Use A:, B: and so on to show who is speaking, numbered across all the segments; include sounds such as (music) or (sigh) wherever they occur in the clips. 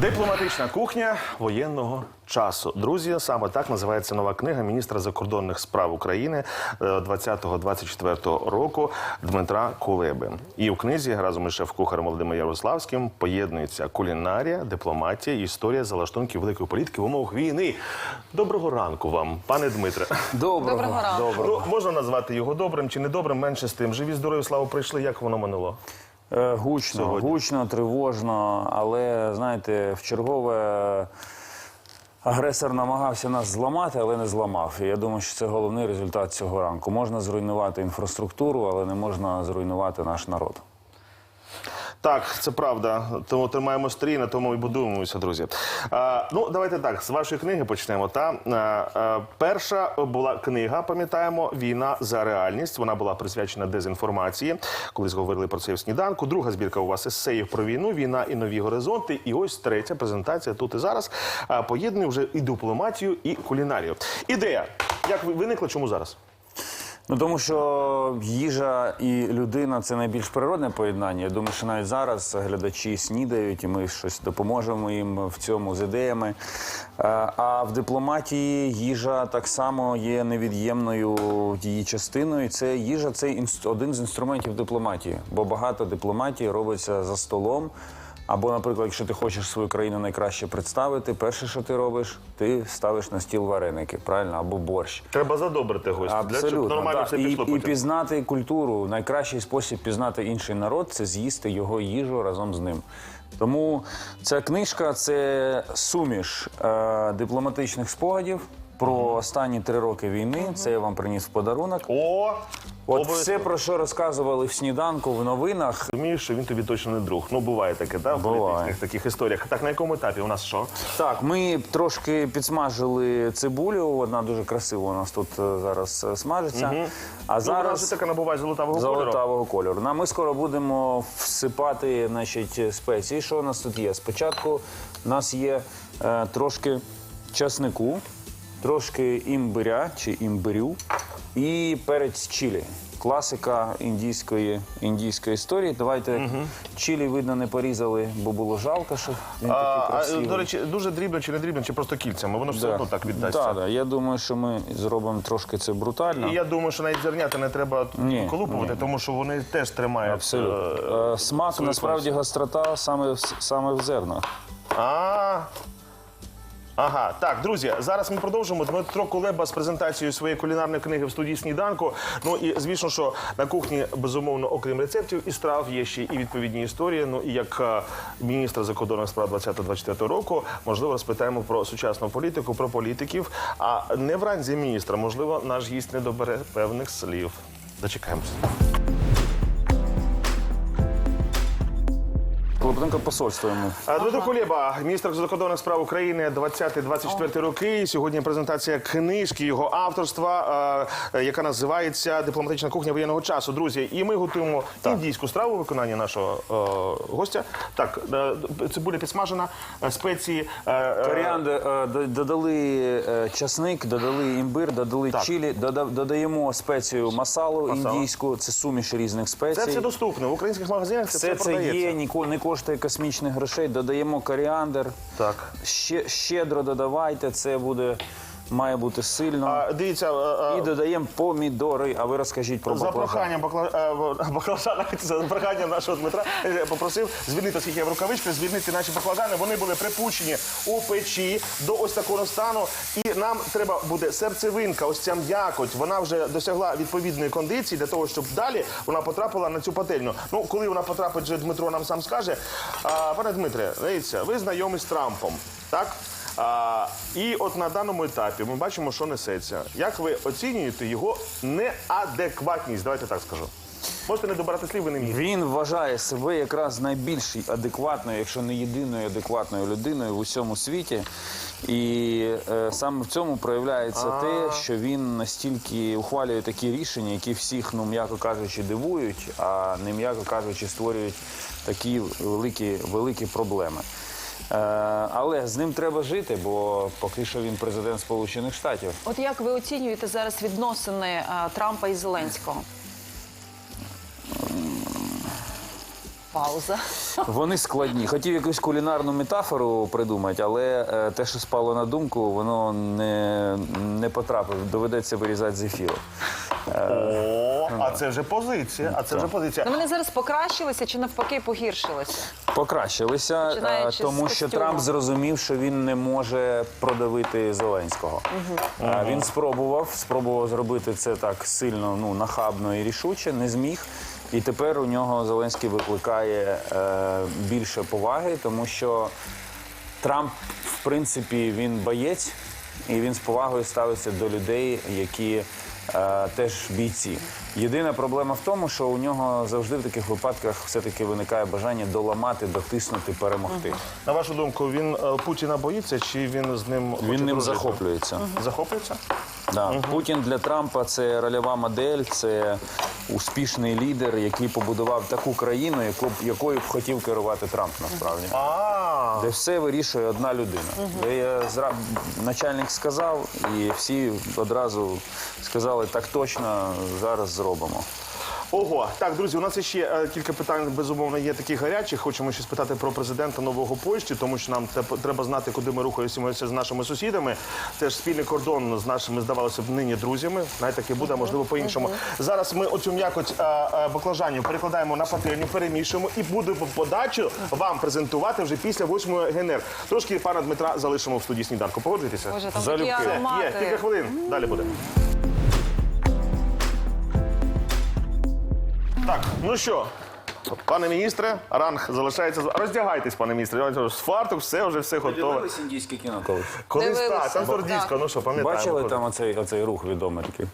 A: Дипломатична кухня воєнного часу. Друзі, саме так називається нова книга міністра закордонних справ України е, 20-24 року Дмитра Кулеби. І в книзі разом із шеф-кухарем Володимиром Ярославським поєднується кулінарія, дипломатія і історія залаштунків великої політики в умовах війни. Доброго ранку вам, пане Дмитре.
B: Доброго,
C: Доброго ранку.
A: Ну, можна назвати його добрим чи недобрим, менше з тим. Живі, здорові, слава прийшли. Як воно минуло?
B: Е, Гучно,
A: Сьогодні.
B: гучно, тривожно, але знаєте, в чергове агресор намагався нас зламати, але не зламав. І я думаю, що це головний результат цього ранку. Можна зруйнувати інфраструктуру, але не можна зруйнувати наш народ.
A: Так, це правда. Тому тримаємо стрій, на тому і будуємося, друзі. А, ну, давайте так, з вашої книги почнемо. Та а, перша була книга, пам'ятаємо, Війна за реальність. Вона була присвячена дезінформації. Колись говорили про це в сніданку. Друга збірка у вас есеїв про війну, війна і нові горизонти. І ось третя презентація тут і зараз. Поєднує вже і дипломатію, і кулінарію. Ідея. Як ви- виникла, чому зараз?
B: Ну тому що їжа і людина це найбільш природне поєднання. Я думаю, що навіть зараз глядачі снідають, і ми щось допоможемо їм в цьому з ідеями. Е, А в дипломатії їжа так само є невід'ємною її частиною. Це їжа це один з інструментів дипломатії, бо багато дипломатії робиться за столом. Або, наприклад, якщо ти хочеш свою країну найкраще представити, перше, що ти робиш, ти ставиш на стіл вареники, правильно, або борщ.
A: Треба задобрити гостя. Для щоб нормально
B: так.
A: все
B: і,
A: пішло
B: і
A: потім.
B: пізнати культуру. Найкращий спосіб пізнати інший народ це з'їсти його їжу разом з ним. Тому ця книжка це суміш е, дипломатичних спогадів про останні три роки війни. Це я вам приніс в подарунок.
A: О!
B: От
A: обов'язково.
B: все, про що розказували в сніданку, в новинах.
A: Розумієш, що він тобі точно не друг. Ну, буває таке, так? В
B: Буває.
A: політичних таких історіях. Так, на якому етапі? У нас що?
B: Так, ми трошки підсмажили цибулю. Вона дуже красиво у нас тут е, зараз е, смажиться. А
A: Ну, вона
B: зараз
A: така набуває золотавого кольору.
B: Золотавого кольору. На ми скоро будемо всипати значить, спеції. Що у нас тут є? Спочатку у нас є е, трошки часнику, трошки імбиря чи імбирю і перець чилі. Класика індійської, індійської історії. Давайте чилі, видно, не порізали, бо було жалко, що він
A: А,
B: такий
A: а, до речі, дуже дрібно чи не дрібно, чи просто кільцями. Воно все одно так віддасться.
B: Да, да. Я думаю, що ми зробимо трошки це брутально.
A: І я думаю, що навіть зернята не треба
B: Ні,
A: колупувати, тому що вони теж тримають.
B: Абсолютно.
A: е,
B: Е, Смак насправді гострота саме в, саме в зернах.
A: А. Ага, так, друзі, зараз ми продовжимо. Дмитро Кулеба з презентацією своєї кулінарної книги в студії сніданку. Ну і звісно, що на кухні безумовно, окрім рецептів і страв, є ще і відповідні історії. Ну і як е, міністр закордонних справ 20-24 року, можливо, розпитаємо про сучасну політику, про політиків. А не в ранзі міністра, можливо, наш гість не добере певних слів. Дочекаємося.
B: Клопотенко посольство йому.
A: Дмитро Кулєба, міністр закордонних справ України 20-24 роки. Сьогодні презентація книжки його авторства, яка називається Дипломатична кухня воєнного часу. Друзі, і ми готуємо індійську страву у виконанні нашого е, гостя. Так, е, цибуля підсмажена, е, спеції.
B: Коріандр, додали часник, додали імбир, додали
A: Так.
B: чилі, додаємо спецію масалу
A: Масала.
B: індійську, це суміш різних спецій.
A: Це все доступно. В українських магазинах це
B: Все
A: все
B: це
A: продається.
B: є, ніко- не коштує космічних грошей. Додаємо коріандр.
A: Так.
B: Ще, щедро додавайте, це буде, має бути сильно.
A: А, дивіться,
B: І додаємо помідори. А ви розкажіть про
A: За
B: баклажан.
A: проханням бакла... е, (laughs) баклажана, за проханням нашого Дмитра е, попросив звільнити, оскільки я в рукавичках, звільнити наші баклажани. Вони були припущені у печі до ось такого стану. І нам треба буде серцевинка, ось ця м'якоть. Вона вже досягла відповідної кондиції для того, щоб далі вона потрапила на цю пательню. Ну, коли вона потрапить, вже Дмитро нам сам скаже. А, пане Дмитре, дивіться, ви знайомі з Трампом, так? А, і от на даному етапі ми бачимо, що несеться. Як ви оцінюєте його неадекватність? Давайте так скажу. Можете не добирати слів, ви не міг.
B: Він вважає себе якраз найбільш адекватною, якщо не єдиною адекватною людиною в усьому світі. І е, саме в цьому проявляється те, що він настільки ухвалює такі рішення, які всіх, ну м'яко кажучи, дивують, а не м'яко кажучи, створюють такі великі, великі проблеми. Е, але з ним треба жити, бо поки що він президент Сполучених Штатів.
C: От як ви оцінюєте зараз відносини е, Трампа і Зеленського? Пауза. (laughs)
B: Вони складні. Хотів якусь кулінарну метафору придумати, але е, те, що спало на думку, воно не, не потрапив. Доведеться вирізати з ефіру.
A: О, а це вже позиція. А це вже позиція.
C: Ну, вони зараз покращилися чи навпаки погіршилися?
B: Покращилися, е,
C: Починаючи з
B: тому що. Трамп зрозумів, що він не може продавити Зеленського. Е, Він спробував, спробував зробити це так сильно, ну нахабно і рішуче, не зміг. І тепер у нього Зеленський викликає е, більше поваги, тому що Трамп, в принципі, він боєць, і він з повагою ставиться до людей, які е, теж бійці. Єдина проблема в тому, що у нього завжди в таких випадках все-таки виникає бажання доламати, дотиснути, перемогти.
A: На вашу думку, він е, Путіна боїться, чи він з ним хоче
B: Він ним
A: дружити?
B: захоплюється.
A: Захоплюється?
B: Да. Путін для Трампа це рольова модель, це успішний лідер, який побудував таку країну, яку б- якою б хотів керувати Трамп насправді.
A: А,
B: Де все вирішує одна людина. Де я зра... начальник сказав, і всі одразу сказали, так точно зараз зробимо.
A: Ого. Так, друзі, у нас ще е, кілька питань, безумовно, є таких гарячих. Хочемо ще спитати про президента нового Польщі, тому що нам теп- треба знати, куди ми рухаємося з нашими сусідами. Це ж спільний кордон з нашими, здавалося б, нині друзями. Навіть таке буде, можливо, по-іншому. Зараз ми оцю м'якоть е, е, баклажанів перекладаємо на пательню, перемішуємо і будемо подачу вам презентувати вже після 8 ГНР. Трошки пана Дмитра залишимо в студії сніданку. Погоджуєтеся?
C: Боже, там
B: Залюбки. Все,
A: Є,
C: аромати.
A: кілька хвилин. Далі буде. Так, ну що, пане міністре, ранг залишається. з- Роздягайтесь, пане міністре. Я кажу, фартук, все вже все готове.
B: індійське кіно колись.
A: Колись
C: Дивилися.
A: так, там
C: Так.
A: Ну що, пам'ятаємо.
B: Бачили там оцей, оцей рух відомий такий?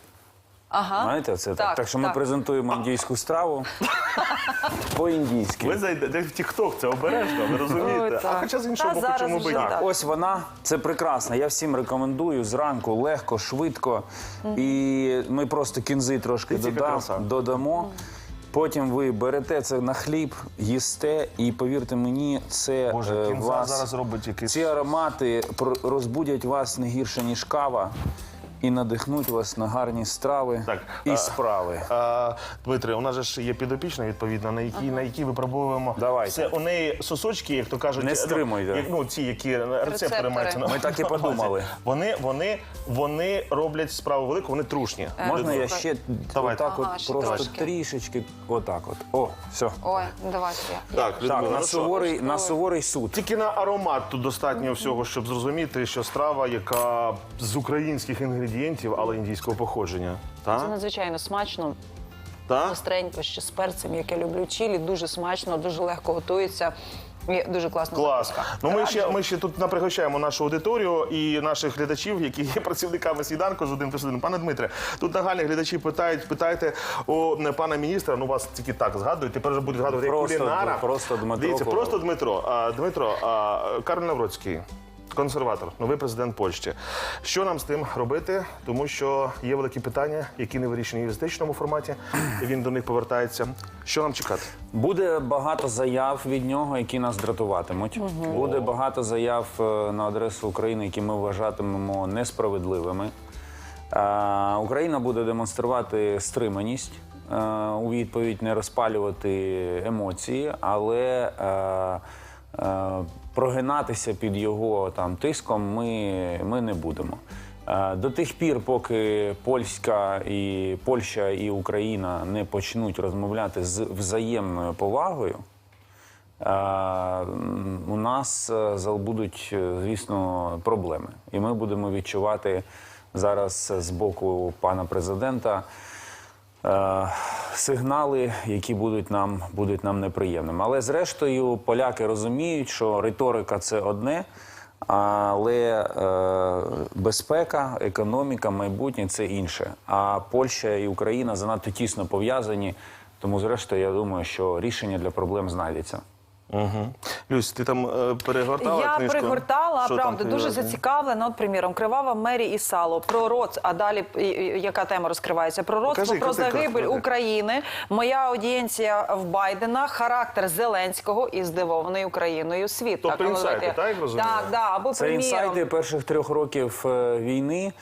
C: Ага.
B: Знаєте, це так.
C: Так,
B: Так що ми
C: так.
B: презентуємо індійську страву (laughs) по-індійськи.
A: Ви зайдете в Тікток, це обережно, ви розумієте.
C: Ой,
A: а хоча з іншого
C: Та
A: боку,
C: зараз
A: чому би
C: вже
A: ні?
C: так.
B: Ось вона, це прекрасно. Я всім рекомендую зранку, легко, швидко. І ми просто кінзи трошки
A: Ти тільки краса.
B: додам, додамо. Потім ви берете це на хліб, їсте, і повірте мені, це
A: Боже,
B: е,
A: кінза
B: вас
A: зараз робить якийсь...
B: ці аромати про- розбудять вас не гірше ніж кава, і надихнуть вас на гарні страви
A: Так,
B: і
A: а-
B: справи.
A: А, Дмитре, у нас же ж є підопічна, відповідно, на які, на які випробовуємо.
B: Давайте.
A: Це у неї сосочки, як то кажуть,
B: Не
A: ну,
B: стримуйте.
A: як, ну, ці, які рецептори, на
B: Ми так і подумали.
A: Вони, вони, вони роблять справу велику, вони трушні.
B: Можна я ще
A: Давайте.
B: отак
C: Ага,
B: от
C: ще
B: просто
C: трошки.
B: трішечки, отак от. О, все.
C: Ой, давайте.
A: Так,
B: Так, на
A: ну
B: суворий, на суворий суд.
A: Тільки на аромат тут достатньо всього, щоб зрозуміти, що страва, яка з українських інгредієнтів, але індійського походження.
C: Це надзвичайно смачно.
A: Так?
C: Гостренько, ще з перцем, як я люблю чилі, дуже смачно, дуже легко готується. І дуже класно.
A: Клас. Ну ми ще ми ще тут напригощаємо нашу аудиторію і наших глядачів, які є працівниками сніданку з один плюс один. Пане Дмитре, тут нагальні глядачі питають, питайте у пана міністра. Ну вас тільки так згадують. Тепер вже будуть згадувати як
B: Просто-
A: кулінара.
B: просто Дмитро
A: Дивіться,
B: Коваль.
A: просто Дмитро. А, Дмитро, а, Карл Навроцький. Консерватор, новий президент Польщі. Що нам з тим робити? Тому що є великі питання, які не вирішені в юридичному форматі. і Він до них повертається. Що нам чекати?
B: Буде багато заяв від нього, які нас дратуватимуть. Буде багато заяв е, на адресу України, які ми вважатимемо несправедливими. Е, Україна буде демонструвати стриманість е, у відповідь, не розпалювати емоції, але е, прогинатися під його там тиском ми, ми не будемо. Е, До тих пір, поки Польська і Польща і Україна не почнуть розмовляти з взаємною повагою, е, у нас е, будуть, е, звісно, проблеми. І ми будемо відчувати зараз з боку пана президента е, сигнали, які будуть нам, будуть нам неприємними. Але зрештою, поляки розуміють, що риторика це одне. Але е, безпека, економіка, майбутнє це інше. А Польща і Україна занадто тісно пов'язані. Тому, зрештою, я думаю, що рішення для проблем знайдеться.
A: Угу. Люсь, ти там е, перегортала
C: Я
A: книжку?
C: пригортала,
A: Що там
C: правда,
A: ти
C: дуже
A: розумієш?
C: зацікавлена. От, приміром, кривава Мері і сало про род, а далі і- і- яка тема розкривається? Про родство,
A: Покажи,
C: про
A: крути,
C: загибель
A: крути.
C: України. Моя аудієнція в Байдена, характер Зеленського і здивований Україною світ.
A: Тобто інсайти, так, я розумію?
C: Так, да, або
B: Це
C: приміром.
B: інсайти перших трьох років е, війни.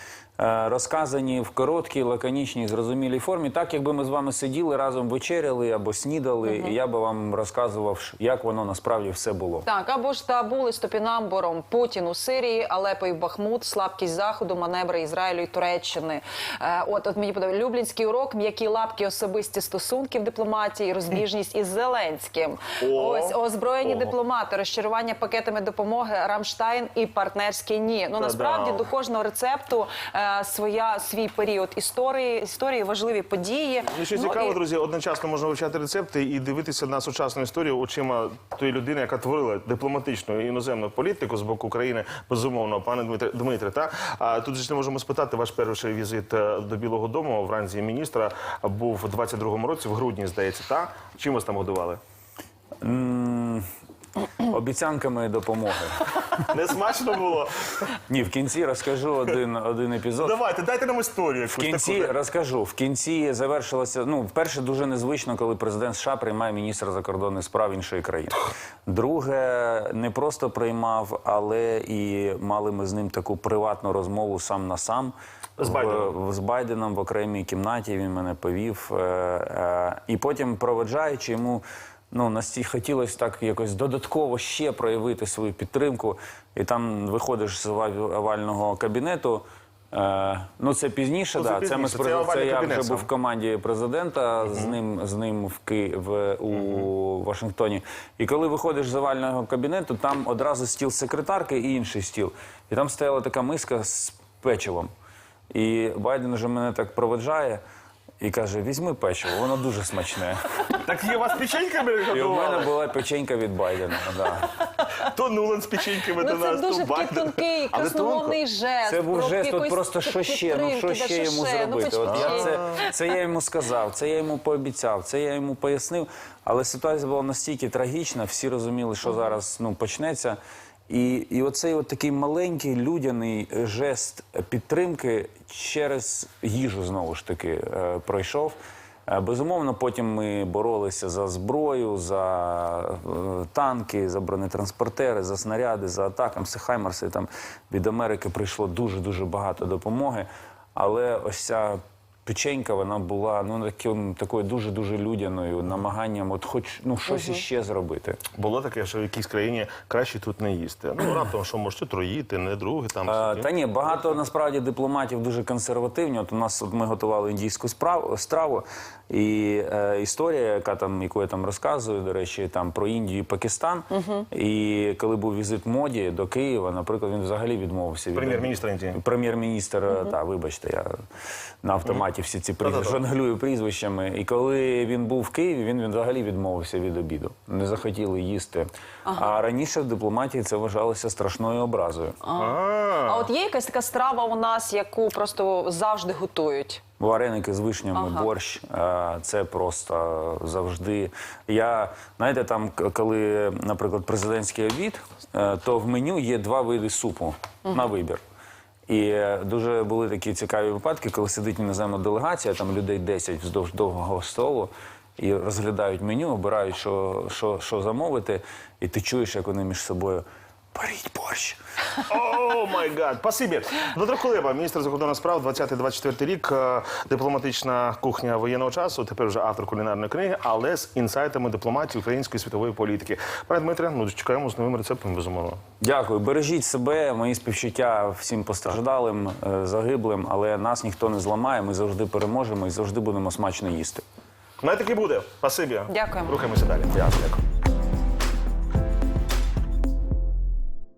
B: Е, Розказані в короткій, лаконічній, зрозумілій формі, так якби ми з вами сиділи разом вечеряли або снідали, і я би вам розказував, як воно насправді все було.
C: Так, або ж та були з топінамбуром Путін у Сирії, Алепо і Бахмут, слабкість Заходу, маневри Ізраїлю і Туреччини. Е, от, от мені подобається Люблінський урок, м'які лапки, особисті стосунки в дипломатії, розбіжність із Зеленським.
A: О,
C: Ось озброєні
A: о.
C: дипломати, розчарування пакетами допомоги, Рамштайн і партнерське ні. Ну насправді до кожного рецепту е, своя свій період історії, історії важливі події.
A: І що
C: Ну,
A: цікаво,
C: і-
A: друзі, одночасно можна вивчати рецепти і дивитися на сучасну історію очима тої людини, яка творила дипломатичну і іноземну політику з боку України, безумовно, пане Дмитре Дмитре. Та а тут же ж не можемо спитати ваш перший візит е, до Білого Дому в ранзі міністра був у 22-му році, в грудні, здається. Та чим вас там годували?
B: М, Обіцянками допомоги.
A: Не смачно було?
B: Ні, в кінці розкажу один, один епізод.
A: Давайте, дайте нам історію. якусь
B: В кінці
A: таку.
B: розкажу. В кінці завершилося. Ну, вперше дуже незвично, коли президент США приймає міністра закордонних справ іншої країни. Друге, не просто приймав, але і мали ми з ним таку приватну розмову сам на сам.
A: З Байденом?
B: В, з Байденом в окремій кімнаті він мене повів. Е, е, і потім, проведжаючи йому. Ну, настільки хотілося так якось додатково ще проявити свою підтримку. І там виходиш з ова- овального кабінету. Е, ну, це пізніше,
A: Ну, це
B: да. Це, ми
A: пізніше, це
B: це я вже був в команді президента з ним з ним в Ки... в у Вашингтоні. І коли виходиш з овального кабінету, там одразу стіл секретарки і інший стіл. І там стояла така миска з печивом. І Байден вже мене так проведжає і каже: візьми печиво, воно дуже смачне.
A: Так є у вас печеньками
B: І у мене була печенька від Байдена. Да.
A: То Нулан з печеньками до
C: Ну, це
A: нас,
C: дуже
A: то
C: такий
A: Байден.
C: тонкий,
A: Але
C: красномовний жест.
B: Це був
C: про
B: жест, от просто що ще, ну що ще йому
C: ще? Ну,
B: зробити? От я це, це я йому сказав, це я йому пообіцяв, це я йому пояснив. Але ситуація була настільки трагічна, всі розуміли, що зараз ну, почнеться. І, і оцей от такий маленький людяний жест підтримки через їжу знову ж таки е, пройшов. Е, Безумовно, потім ми боролися за зброю, за е, танки, за бронетранспортери, за снаряди, за атаками, Хаймарси. Там від Америки прийшло дуже дуже багато допомоги. Але ось ця печенька, вона була ну таким такою дуже дуже людяною, намаганням, от хоч ну щось іще зробити.
A: Було таке, що в якійсь країні краще тут не їсти. Ну раптом, що можете троїти, не друге там.
B: Е. Та ні, багато насправді дипломатів дуже консервативні. От у нас от ми готували індійську справу страву, і е, історія, яка там, яку я там розказую, до речі, там про Індію і Пакистан. І коли був візит моді до Києва, наприклад, він взагалі відмовився від
A: Прем'єр-міністр Індії.
B: Прем'єр-міністр, та вибачте, я на автоматі всі ці прізвища жонглюю прізвищами. І коли він був в Києві, він, він взагалі відмовився від обіду. Не захотіли їсти. А раніше в дипломатії це вважалося страшною образою.
C: А от є якась така страва у нас, яку просто завжди готують.
B: Вареники з вишнями, борщ е, це просто завжди. Я знаєте, там коли, наприклад, президентський обід, е, то в меню є два види супу на вибір. І дуже були такі цікаві випадки, коли сидить іноземна делегація, там людей 10 вздовж довгого столу. І розглядають меню, обирають, що, що, що замовити, і ти чуєш, як вони між собою беріть борщ.
A: О май гад, спасибі. Дмитро Кулеба, міністр закордонних справ, 20-24 рік, е, дипломатична кухня воєнного часу. Тепер вже автор кулінарної книги, але з інсайтами дипломатії української світової політики. Пане Дмитре, ну чекаємо з новим рецептом, безумовно.
B: Дякую. Бережіть себе, мої співчуття всім постраждалим, е, загиблим, але нас ніхто не зламає. Ми завжди переможемо і завжди будемо смачно їсти.
A: Най і буде. Спасибі.
C: Дякуємо.
A: Рухаємося далі.
B: Дякую.